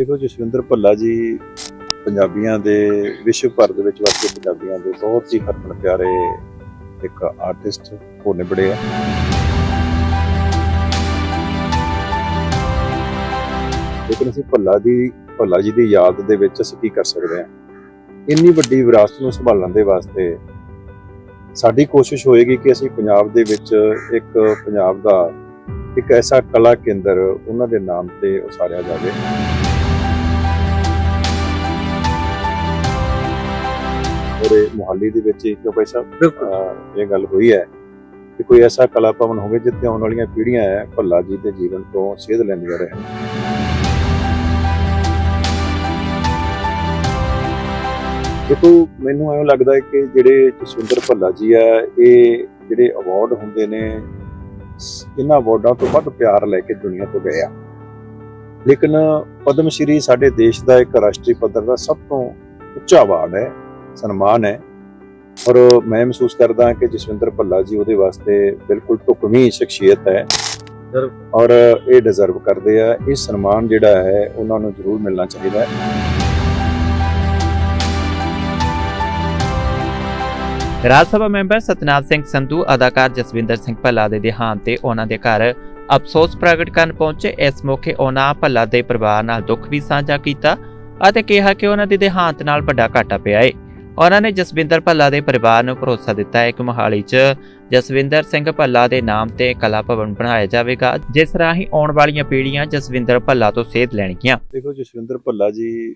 ਦੇਖੋ ਜਸਵਿੰਦਰ ਭੱਲਾ ਜੀ ਪੰਜਾਬੀਆਂ ਦੇ, ਵਿਸ਼ਵ ਭਰ ਦੇ ਵਿੱਚ ਵਸਦੇ ਪੰਜਾਬੀਆਂ ਦੇ ਬਹੁਤ ਹੀ ਹਰਮਨ ਪਿਆਰੇ ਇੱਕ ਆਰਟਿਸਟ ਹੋ ਨਿਬੜੇ ਆ। ਲੇਕਿਨ ਅਸੀਂ ਭੱਲਾ ਦੀ, ਭੱਲਾ ਜੀ ਦੀ ਯਾਦ ਦੇ ਵਿੱਚ ਅਸੀਂ ਕੀ ਕਰ ਸਕਦੇ ਹਾਂ? ਇੰਨੀ ਵੱਡੀ ਵਿਰਾਸਤ ਨੂੰ ਸੰਭਾਲਣ ਦੇ ਵਾਸਤੇ ਸਾਡੀ ਕੋਸ਼ਿਸ਼ ਹੋਏਗੀ ਕਿ ਅਸੀਂ ਪੰਜਾਬ ਦੇ ਵਿੱਚ ਇੱਕ ਪੰਜਾਬ ਦਾ ਇੱਕ ਐਸਾ ਕਲਾ ਕੇਂਦਰ ਉਹਨਾਂ ਦੇ ਨਾਮ ਤੇ ਉਸਾਰਿਆ ਜਾਵੇ। ਔਰ ਇਹ ਮੁਹਾਲੀ ਦੇ ਵਿੱਚ ਇੱਕ ਭਾਈ ਸਾਹਿਬ ਇਹ ਗੱਲ ਹੋਈ ਹੈ ਕਿ ਕੋਈ ਐਸਾ ਕਲਾ ਭਵਨ ਹੋਵੇ ਜਿੱਥੇ ਆਉਣ ਵਾਲੀਆਂ ਪੀੜ੍ਹੀਆਂ ਹੈ ਭੱਲਾ ਜੀ ਦੇ ਜੀਵਨ ਤੋਂ ਸੇਧ ਲੈਂਦੀਆਂ ਰਹਿਣ। ਦੇਖੋ ਮੈਨੂੰ ਐਂ ਲੱਗਦਾ ਹੈ ਕਿ ਜਿਹੜੇ ਜਸਵਿੰਦਰ ਭੱਲਾ ਜੀ ਆ ਇਹ ਜਿਹੜੇ ਅਵਾਰਡ ਹੁੰਦੇ ਨੇ ਇਹਨਾਂ ਅਵਾਰਡਾਂ ਤੋਂ ਵੱਧ ਪਿਆਰ ਲੈ ਕੇ ਦੁਨੀਆ ਤੋਂ ਗਏ ਆ। ਲੇਕਿਨ ਪਦਮ ਸ਼੍ਰੀ ਸਾਡੇ ਦੇਸ਼ ਦਾ ਇੱਕ ਰਾਸ਼ਟਰੀ ਪੱਧਰ ਦਾ ਸਭ ਤੋਂ ਉੱਚਾ ਅਵਾਰਡ ਹੈ। ਸਨਮਾਨ ਹੈ। ਔਰ ਮੈਂ ਮਹਿਸੂਸ ਕਰਦਾ ਕਿ ਜਸਵਿੰਦਰ ਭੱਲਾ ਜੀ ਉਹਦੇ ਵਾਸਤੇ ਬਿਲਕੁਲ ਢੁਕਵੀਂ ਸ਼ਖਸੀਅਤ ਹੈ। ਔਰ ਇਹ ਡਿਜ਼ਰਵ ਕਰਦੇ ਆ। ਇਹ ਸਨਮਾਨ ਜਿਹੜਾ ਹੈ ਉਹਨਾਂ ਨੂੰ ਜ਼ਰੂਰ ਮਿਲਣਾ ਚਾਹੀਦਾ ਹੈ। ਰਾਜ ਸਭਾ ਮੈਂਬਰ ਸਤਨਾਮ ਸਿੰਘ ਸੰਧੂ ਅਦਾਕਾਰ ਜਸਵਿੰਦਰ ਸਿੰਘ ਭੱਲਾ ਦੇ ਦੇਹਾਂਤ ਤੇ ਉਹਨਾਂ ਦੇ ਘਰ ਅਫਸੋਸ ਪ੍ਰਗਟ ਕਰਨ ਪਹੁੰਚੇ। ਇਸ ਮੌਕੇ ਉਹਨਾਂ ਭੱਲਾ ਦੇ ਪਰਿਵਾਰ ਨਾਲ ਦੁੱਖ ਵੀ ਸਾਂਝਾ ਕੀਤਾ ਅਤੇ ਕਿਹਾ ਕਿ ਉਹਨਾਂ ਦੇ ਦੇਹਾਂਤ ਨਾਲ ਵੱਡਾ ਘਾਟਾ ਪਿਆ ਹੈ ਉਹਨਾਂ ਨੇ ਜਸਵਿੰਦਰ ਭੱਲਾ ਦੇ ਪਰਿਵਾਰ ਨੂੰ ਭਰੋਸਾ ਦਿੱਤਾ ਹੈ ਕਿ ਮੋਹਾਲੀ 'ਚ। ਜਸਵਿੰਦਰ ਸਿੰਘ ਭੱਲਾ ਦੇ ਨਾਮ ਤੇ ਕਲਾ ਭਵਨ ਬਣਾਇਆ ਜਾਵੇਗਾ, ਜਿਸ ਰਾਹੀਂ ਆਉਣ ਵਾਲੀਆਂ ਪੀੜ੍ਹੀਆਂ ਜਸਵਿੰਦਰ ਭੱਲਾ ਤੋਂ ਸੇਧ ਲੈਣਗੀਆਂ। ਦੇਖੋ, ਜਸਵਿੰਦਰ ਭੱਲਾ ਜੀ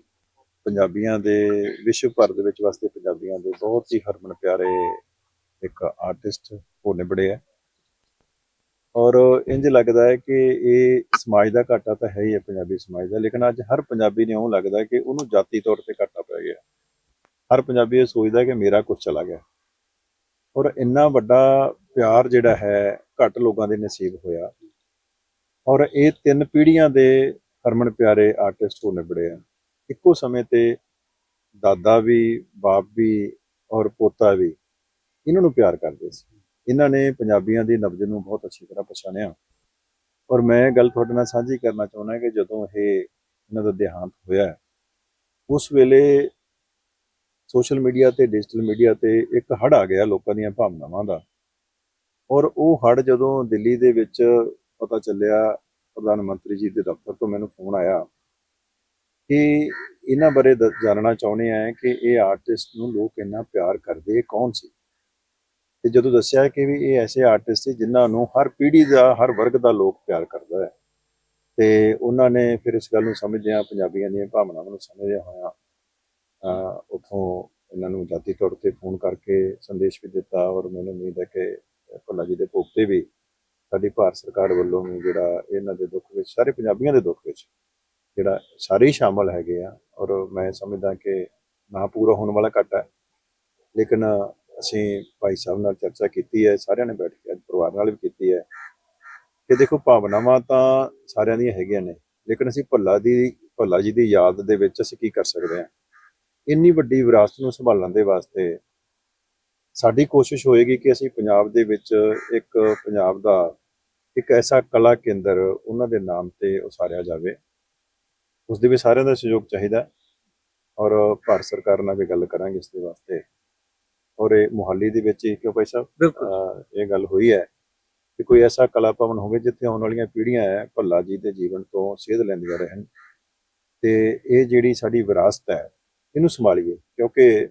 ਪੰਜਾਬੀਆਂ ਦੇ, ਵਿਸ਼ਵ ਭਰ ਦੇ ਵਿੱਚ ਵਸਦੇ ਪੰਜਾਬੀਆਂ ਦੇ ਬਹੁਤ ਹੀ ਹਰਮਨ ਪਿਆਰੇ ਇੱਕ ਆਰਟਿਸਟ ਹੋ ਨਿਬੜੇ ਆ। ਔਰ ਇੰਜ ਲੱਗਦਾ ਹੈ ਕਿ ਇਹ ਸਮਾਜ ਦਾ ਘਾਟਾ ਤਾਂ ਹੈ ਹੀ ਹੈ ਪੰਜਾਬੀ ਸਮਾਜ ਦਾ, ਲੇਕਿਨ ਅੱਜ ਹਰ ਪੰਜਾਬੀ ਨੂੰ ਇਉਂ ਲੱਗਦਾ ਹੈ ਕਿ ਉਹਨੂੰ ਜਾਤੀ ਤੌਰ ਤੇ ਘਾਟਾ ਪੈ ਗਿਆ। ਹਰ ਪੰਜਾਬੀ ਇਹ ਸੋਚਦਾ ਕਿ ਮੇਰਾ ਕੁਝ ਚਲਾ ਗਿਆ। ਔਰ ਇੰਨਾ ਵੱਡਾ ਪਿਆਰ ਜਿਹੜਾ ਹੈ, ਘੱਟ ਲੋਕਾਂ ਦੇ ਨਸੀਬ ਹੋਇਆ। ਔਰ ਇਹ ਤਿੰਨ ਪੀੜ੍ਹੀਆਂ ਦੇ ਹਰਮਨ ਪਿਆਰੇ ਆਰਟਿਸਟ ਹੋ ਨਿਬੜੇ ਆ। ਇੱਕੋ ਸਮੇਂ ਤੇ ਦਾਦਾ ਵੀ, ਬਾਪ ਵੀ ਔਰ ਪੋਤਾ ਵੀ ਇਹਨਾਂ ਨੂੰ ਪਿਆਰ ਕਰਦੇ ਸੀ। ਇਹਨਾਂ ਨੇ ਪੰਜਾਬੀਆਂ ਦੀ ਨਬਜ਼ ਨੂੰ ਬਹੁਤ ਅੱਛੀ ਤਰ੍ਹਾਂ ਪਛਾਣਿਆ। ਔਰ ਮੈਂ ਗੱਲ ਤੁਹਾਡੇ ਨਾਲ ਸਾਂਝੀ ਕਰਨਾ ਚਾਹੁੰਦਾ ਕਿ ਜਦੋਂ ਇਹ ਇਹਨਾਂ ਦਾ ਦੇਹਾਂਤ ਹੋਇਆ, ਉਸ ਵੇਲੇ ਸੋਸ਼ਲ ਮੀਡੀਆ ਤੇ, ਡਿਜੀਟਲ ਮੀਡੀਆ ਤੇ ਇੱਕ ਹੜ ਆ ਗਿਆ ਲੋਕਾਂ ਦੀਆਂ ਭਾਵਨਾਵਾਂ ਦਾ। ਔਰ ਉਹ ਹੜ ਜਦੋਂ ਦਿੱਲੀ ਦੇ ਵਿੱਚ ਪਤਾ ਚੱਲਿਆ, ਪ੍ਰਧਾਨ ਮੰਤਰੀ ਜੀ ਦੇ ਦਫ਼ਤਰ ਤੋਂ ਮੈਨੂੰ ਫੋਨ ਆਇਆ ਕਿ ਇਹਨਾਂ ਬਾਰੇ ਦ- ਜਾਣਨਾ ਚਾਹੁੰਦੇ ਆ ਕਿ ਇਹ ਆਰਟਿਸਟ ਨੂੰ ਲੋਕ ਇੰਨਾ ਪਿਆਰ ਕਰਦੇ ਕੌਣ ਸੀ? ਤੇ ਜਦੋਂ ਦੱਸਿਆ ਕਿ ਵੀ ਇਹ ਐਸੇ ਆਰਟਿਸਟ ਸੀ ਜਿਨ੍ਹਾਂ ਨੂੰ ਹਰ ਪੀੜ੍ਹੀ ਦਾ, ਹਰ ਵਰਗ ਦਾ ਲੋਕ ਪਿਆਰ ਕਰਦਾ ਹੈ। ਤੇ ਉਹਨਾਂ ਨੇ ਫਿਰ ਇਸ ਗੱਲ ਨੂੰ ਸਮਝਦਿਆਂ ਪੰਜਾਬੀਆਂ ਦੀਆਂ ਭਾਵਨਾਵਾਂ ਨੂੰ ਸਮਝਦਿਆਂ ਹੋਇਆਂ ਉੱਥੋਂ ਇਹਨਾਂ ਨੂੰ ਜਾਤੀ ਤੌਰ ਤੇ ਫੋਨ ਕਰਕੇ ਸੰਦੇਸ਼ ਵੀ ਦਿੱਤਾ ਔਰ ਮੈਨੂੰ ਉਮੀਦ ਹੈ ਕਿ ਭੱਲਾ ਜੀ ਦੇ ਭੋਗ ਤੇ ਵੀ ਸਾਡੀ ਭਾਰਤ ਸਰਕਾਰ ਵੱਲੋਂ ਵੀ ਜਿਹੜਾ ਇਹਨਾਂ ਦੇ ਦੁੱਖ ਵਿੱਚ, ਸਾਰੇ ਪੰਜਾਬੀਆਂ ਦੇ ਦੁੱਖ ਵਿੱਚ ਜਿਹੜਾ ਸਾਰੇ ਹੀ ਸ਼ਾਮਲ ਹੈਗੇ ਆ ਔਰ ਮੈਂ ਸਮਝਦਾ ਕਿ ਨਾ ਪੂਰਾ ਹੋਣ ਵਾਲਾ ਘਾਟਾ ਹੈ। ਲੇਕਿਨ ਅਸੀਂ ਭਾਈ ਸਾਹਿਬ ਨਾਲ ਚਰਚਾ ਕੀਤੀ ਹੈ, ਸਾਰਿਆਂ ਨੇ ਬੈਠ ਕੇ ਅੱਜ ਪਰਿਵਾਰ ਨਾਲ ਵੀ ਕੀਤੀ ਹੈ ਕਿ ਦੇਖੋ ਭਾਵਨਾਵਾਂ ਤਾਂ ਸਾਰਿਆਂ ਦੀਆਂ ਹੈਗੀਆਂ ਨੇ ਲੇਕਿਨ ਅਸੀਂ ਭੱਲਾ ਦੀ, ਭੱਲਾ ਜੀ ਦੀ ਯਾਦ ਦੇ ਵਿੱਚ ਅਸੀਂ ਕੀ ਕਰ ਸਕਦੇ ਹਾਂ? ਇੰਨੀ ਵੱਡੀ ਵਿਰਾਸਤ ਨੂੰ ਸੰਭਾਲਣ ਦੇ ਵਾਸਤੇ ਸਾਡੀ ਕੋਸ਼ਿਸ਼ ਹੋਏਗੀ ਕਿ ਅਸੀਂ ਪੰਜਾਬ ਦੇ ਵਿੱਚ ਇੱਕ ਪੰਜਾਬ ਦਾ ਇੱਕ ਐਸਾ ਕਲਾ ਕੇਂਦਰ ਉਹਨਾਂ ਦੇ ਨਾਮ ਤੇ ਉਸਾਰਿਆ ਜਾਵੇ। ਉਸ ਦੇ ਵੀ ਸਾਰਿਆਂ ਦਾ ਸਹਿਯੋਗ ਚਾਹੀਦਾ ਹੈ ਔਰ ਭਾਰਤ ਸਰਕਾਰ ਨਾਲ ਵੀ ਗੱਲ ਕਰਾਂਗੇ ਇਸ ਦੇ ਵਾਸਤੇ। ਔਰ ਇਹ ਮੁਹਾਲੀ ਦੇ ਵਿੱਚ ਇੱਕ ਭਾਈ ਸਾਹਿਬ? ਇਹ ਗੱਲ ਹੋਈ ਹੈ ਕਿ ਕੋਈ ਐਸਾ ਕਲਾ ਭਵਨ ਹੋਵੇ ਜਿੱਥੇ ਆਉਣ ਵਾਲੀਆਂ ਪੀੜ੍ਹੀਆਂ ਹੈ ਭੱਲਾ ਜੀ ਦੇ ਜੀਵਨ ਤੋਂ ਸੇਧ ਲੈਂਦੀਆਂ ਰਹਿਣ। ਤੇ ਇਹ ਜਿਹੜੀ ਸਾਡੀ ਵਿਰਾਸਤ ਹੈ ਇਹਨੂੰ ਸੰਭਾਲੀਏ, ਕਿਉਂਕਿ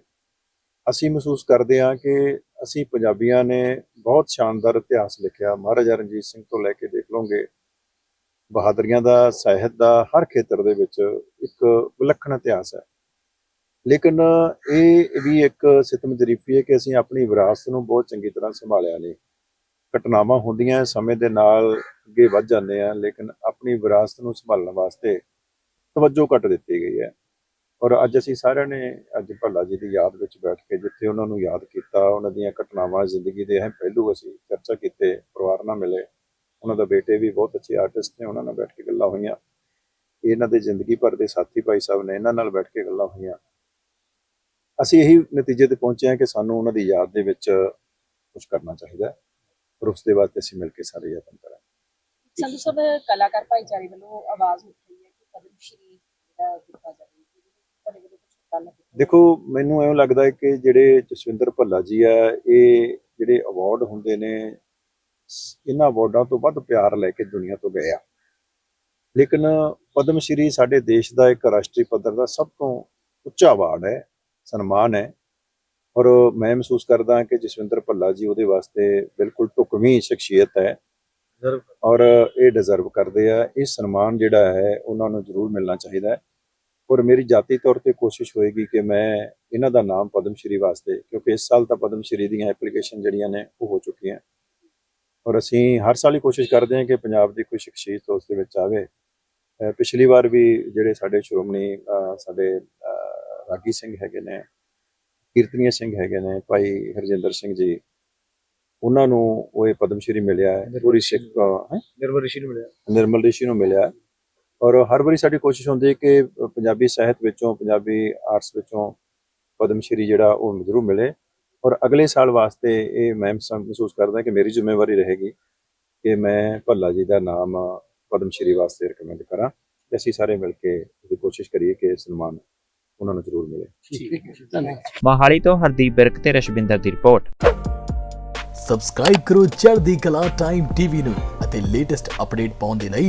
ਅਸੀਂ ਮਹਿਸੂਸ ਕਰਦੇ ਹਾਂ ਕਿ ਅਸੀਂ ਪੰਜਾਬੀਆਂ ਨੇ ਬਹੁਤ ਸ਼ਾਨਦਾਰ ਇਤਿਹਾਸ ਲਿਖਿਆ। ਮਹਾਰਾਜਾ ਰਣਜੀਤ ਸਿੰਘ ਤੋਂ ਲੈ ਕੇ ਦੇਖ ਲਓਗੇ, ਬਹਾਦਰੀਆਂ ਦਾ, ਸਾਹਿਤ ਦਾ, ਹਰ ਖੇਤਰ ਦੇ ਵਿੱਚ ਇੱਕ ਵਿਲੱਖਣ ਇਤਿਹਾਸ ਹੈ। ਲੇਕਿਨ ਇਹ ਵੀ ਇੱਕ ਸਿਤਮ ਜਰੀਫੀ ਹੈ ਕਿ ਅਸੀਂ ਆਪਣੀ ਵਿਰਾਸਤ ਨੂੰ ਬਹੁਤ ਚੰਗੀ ਤਰ੍ਹਾਂ ਸੰਭਾਲਿਆ ਨਹੀਂ। ਘਟਨਾਵਾਂ ਹੁੰਦੀਆਂ ਸਮੇਂ ਦੇ ਨਾਲ ਅੱਗੇ ਵੱਧ ਜਾਂਦੇ ਆ, ਲੇਕਿਨ ਆਪਣੀ ਵਿਰਾਸਤ ਨੂੰ ਸੰਭਾਲਣ ਵਾਸਤੇ ਤਵੱਜੋ ਘੱਟ ਦਿੱਤੀ ਗਈ ਹੈ। ਔਰ ਅੱਜ ਅਸੀਂ ਸਾਰਿਆਂ ਨੇ ਅੱਜ ਭੱਲਾ ਜੀ ਦੀ ਯਾਦ ਵਿੱਚ ਬੈਠ ਕੇ ਜਿੱਥੇ ਉਹਨਾਂ ਨੂੰ ਯਾਦ ਕੀਤਾ, ਉਹਨਾਂ ਦੀਆਂ ਘਟਨਾਵਾਂ ਜ਼ਿੰਦਗੀ ਦੇ ਅਹਿਮ ਪਹਿਲੂ ਅਸੀਂ ਚਰਚਾ ਕੀਤੇ, ਪਰਿਵਾਰ ਨਾਲ ਮਿਲੇ। ਉਹਨਾਂ ਦਾ ਬੇਟੇ ਵੀ ਬਹੁਤ ਅੱਛੇ ਆਰਟਿਸਟ ਨੇ, ਉਹਨਾਂ ਨਾਲ ਬੈਠ ਕੇ ਗੱਲਾਂ ਹੋਈਆਂ। ਇਹਨਾਂ ਦੇ ਜ਼ਿੰਦਗੀ ਭਰ ਦੇ ਸਾਥੀ ਭਾਈ ਸਾਹਿਬ ਨੇ ਇਹਨਾਂ ਨਾਲ ਬੈਠ ਕੇ ਗੱਲਾਂ ਹੋਈਆਂ। ਅਸੀਂ ਇਹੀ ਨਤੀਜੇ ਤੇ ਪਹੁੰਚੇ ਹਾਂ ਕਿ ਸਾਨੂੰ ਉਹਨਾਂ ਦੀ ਯਾਦ ਦੇ ਵਿੱਚ ਕੁਝ ਕਰਨਾ ਚਾਹੀਦਾ ਹੈ ਔਰ ਉਸ ਦੇ ਵਾਸਤੇ ਅਸੀਂ ਮਿਲ ਕੇ ਸਾਰੇ ਯਤਨ ਕਰਾਂਗੇ। ਸੰਧੂ ਸਾਹਿਬ, ਕਲਾਕਾਰ ਭਾਈਚਾਰੇ ਵੱਲੋਂ ਆਵਾਜ਼ ਉੱਠ ਹੈ ਕਿ ਪਦਮ ਸ਼੍ਰੀ ਦਿੱਤਾ ਜਾਵੇ ਦੇਖੋ ਮੈਨੂੰ ਐਂ ਲੱਗਦਾ ਹੈ ਕਿ ਜਿਹੜੇ ਜਸਵਿੰਦਰ ਭੱਲਾ ਜੀ ਆ ਇਹ ਜਿਹੜੇ ਅਵਾਰਡ ਹੁੰਦੇ ਨੇ ਇਹਨਾਂ ਅਵਾਰਡਾਂ ਤੋਂ ਵੱਧ ਪਿਆਰ ਲੈ ਕੇ ਦੁਨੀਆ ਤੋਂ ਗਏ ਆ। ਲੇਕਿਨ ਪਦਮ ਸ਼੍ਰੀ ਸਾਡੇ ਦੇਸ਼ ਦਾ ਇੱਕ ਰਾਸ਼ਟਰੀ ਪੱਧਰ ਦਾ ਸਭ ਤੋਂ ਉੱਚਾ ਅਵਾਰਡ ਹੈ ਸਨਮਾਨ ਹੈ। ਔਰ ਮੈਂ ਮਹਿਸੂਸ ਕਰਦਾ ਕਿ ਜਸਵਿੰਦਰ ਭੱਲਾ ਜੀ ਉਹਦੇ ਵਾਸਤੇ ਬਿਲਕੁਲ ਢੁਕਵੀਂ ਸ਼ਖਸੀਅਤ ਹੈ। ਔਰ ਇਹ ਡਿਜ਼ਰਵ ਕਰਦੇ ਆ। ਇਹ ਸਨਮਾਨ ਜਿਹੜਾ ਹੈ ਉਹਨਾਂ ਨੂੰ ਜ਼ਰੂਰ ਮਿਲਣਾ ਚਾਹੀਦਾ ਹੈ। ਔਰ ਮੇਰੀ ਜਾਤੀ ਤੌਰ ਤੇ ਕੋਸ਼ਿਸ਼ ਹੋਏਗੀ ਕਿ ਮੈਂ ਇਹਨਾਂ ਦਾ ਨਾਮ ਪਦਮ ਸ਼੍ਰੀ ਵਾਸਤੇ ਕਿਉਂਕਿ ਇਸ ਸਾਲ ਤਾਂ ਪਦਮ ਸ਼੍ਰੀ ਦੀਆਂ ਐਪਲੀਕੇਸ਼ਨ ਜਿਹੜੀਆਂ ਨੇ ਉਹ ਹੋ ਚੁੱਕੀਆਂ। ਔਰ ਅਸੀਂ ਹਰ ਸਾਲ ਹੀ ਕੋਸ਼ਿਸ਼ ਕਰਦੇ ਹਾਂ ਕਿ ਪੰਜਾਬ ਦੀ ਕੋਈ ਸ਼ਖਸੀਅਤ ਉਸ ਦੇ ਵਿੱਚ ਆਵੇ। ਪਿਛਲੀ ਵਾਰ ਵੀ ਜਿਹੜੇ ਸਾਡੇ ਸ਼੍ਰੋਮਣੀ ਸਾਡੇ ਰਾਗੀ ਸਿੰਘ ਹੈਗੇ ਨੇ ਕੀਰਤਨੀय ਸਿੰਘ ਹੈਗੇ ਨੇ ਭਾਈ ਹਰਜਿੰਦਰ ਸਿੰਘ ਜੀ ਉਹਨਾਂ ਨੂੰ ਉਹ ਇਹ ਪਦਮ ਸ਼੍ਰੀ ਮਿਲਿਆ ਹੈ। ਪੂਰੀ ਸਿੱਖ? ਨਿਰਵਰ ਰਿਸ਼ੀ ਨੂੰ ਮਿਲਿਆ। ਨਿਰਮਲ ਰਿਸ਼ੀ ਨੂੰ ਮਿਲਿਆ। ਔਰ ਹਰ ਵਾਰੀ ਸਾਡੀ ਕੋਸ਼ਿਸ਼ ਹੁੰਦੀ ਹੈ ਕਿ ਪੰਜਾਬੀ ਸਾਹਿਤ ਵਿੱਚੋਂ ਪੰਜਾਬੀ ਆਰਟਸ ਵਿੱਚੋਂ ਪਦਮ ਸ਼੍ਰੀ ਜਿਹੜਾ ਉਹ ਜ਼ਰੂਰ ਮਿਲੇ। ਔਰ ਅਗਲੇ ਸਾਲ ਵਾਸਤੇ ਇਹ ਮੈਂ ਮਹਿਸੂਸ ਕਰਦਾ ਕਿ ਮੇਰੀ ਜ਼ਿੰਮੇਵਾਰੀ ਰਹੇਗੀ ਕਿ ਮੈਂ ਭੱਲਾ ਜੀ ਦਾ ਨਾਮ ਪਦਮ ਸ਼੍ਰੀ ਵਾਸਤੇ ਰეკਮੈਂਡ ਕਰਾਂ ਤੇ ਅਸੀਂ ਸਾਰੇ ਮਿਲ ਕੇ ਇਹਦੀ ਕੋਸ਼ਿਸ਼ ਕਰੀਏ ਕਿ ਇਹ ਸਨਮਾਨ ਉਹਨਾਂ ਨੂੰ ਜ਼ਰੂਰ ਮਿਲੇ। ਠੀਕ ਹੈ। ਧੰਨਵਾਦ। ਮੋਹਾਲੀ ਤੋਂ ਹਰਦੀਪ ਬਿਰਕ ਤੇ ਰਸ਼ਵਿੰਦਰ ਦੀ ਰਿਪੋਰਟ। ਸਬਸਕ੍ਰਾਈਬ ਕਰੋ ਚੜ੍ਹਦੀ ਕਲਾ ਟਾਈਮ ਟੀਵੀ ਨੂੰ ਅਤੇ ਲੇਟੈਸਟ ਅਪਡੇਟ ਪਾਉਣ ਦੇ ਲਈ